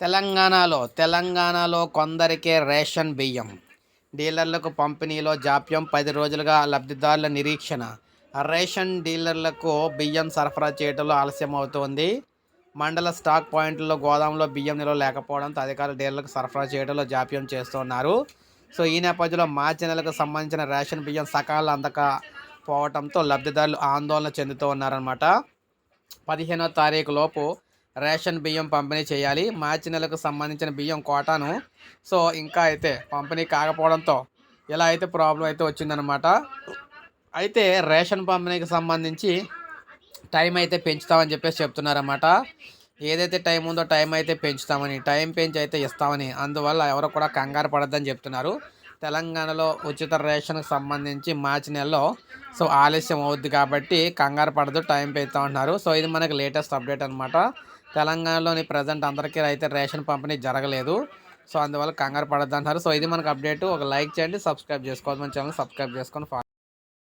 తెలంగాణలో తెలంగాణలో కొందరికే రేషన్ బియ్యం. డీలర్లకు పంపిణీలో జాప్యం పది రోజులుగా లబ్ధిదారుల నిరీక్షణ. రేషన్ డీలర్లకు బియ్యం సరఫరా చేయడంలో ఆలస్యం అవుతోంది. మండల స్టాక్ పాయింట్లలో గోదాంలో బియ్యం నిల్వ లేకపోవడంతో అధికారులు డీలర్లకు సరఫరా చేయడంలో జాప్యం చేస్తున్నారు. సో ఈ నేపథ్యంలో మార్చి నెలకు సంబంధించిన రేషన్ బియ్యం సకాలంలో అందకపోవడంతో లబ్ధిదారులు ఆందోళన చెందుతూ ఉన్నారన్నమాట. పదిహేనో తారీఖు లోపు రేషన్ బియ్యం పంపిణీ చేయాలి. మార్చి నెలకు సంబంధించిన బియ్యం కోటాను. సో ఇంకా అయితే పంపిణీ కాకపోవడంతో ఇలా అయితే ప్రాబ్లం అయితే వచ్చిందనమాట అయితే రేషన్ పంపిణీకి సంబంధించి టైం అయితే పెంచుతామని చెప్పేసి చెప్తున్నారన్నమాట. ఏదైతే టైం ఉందో టైం అయితే పెంచుతామని టైం పెంచి అయితే ఇస్తామని అందువల్ల ఎవరు కూడా కంగారు పడద్దని చెప్తున్నారు. తెలంగాణలో ఉచిత రేషన్కి సంబంధించి మార్చి నెలలో సో ఆలస్యం అవుద్ది కాబట్టి కంగారు పడదు టైం పెడతా ఉంటున్నారు సో ఇది మనకి లేటెస్ట్ అప్డేట్ అనమాట తెలంగాణలోని ప్రజెంట్ అందరికీ అయితే రేషన్ పంపిణీ జరగలేదు. సో అందువల్ల కంగారు పడద్దు అంటారు సో ఇది మనకు అప్డేట్. ఒక లైక్ చేయండి సబ్స్క్రైబ్ చేసుకోవాలి మన ఛానల్ సబ్స్క్రైబ్ చేసుకొని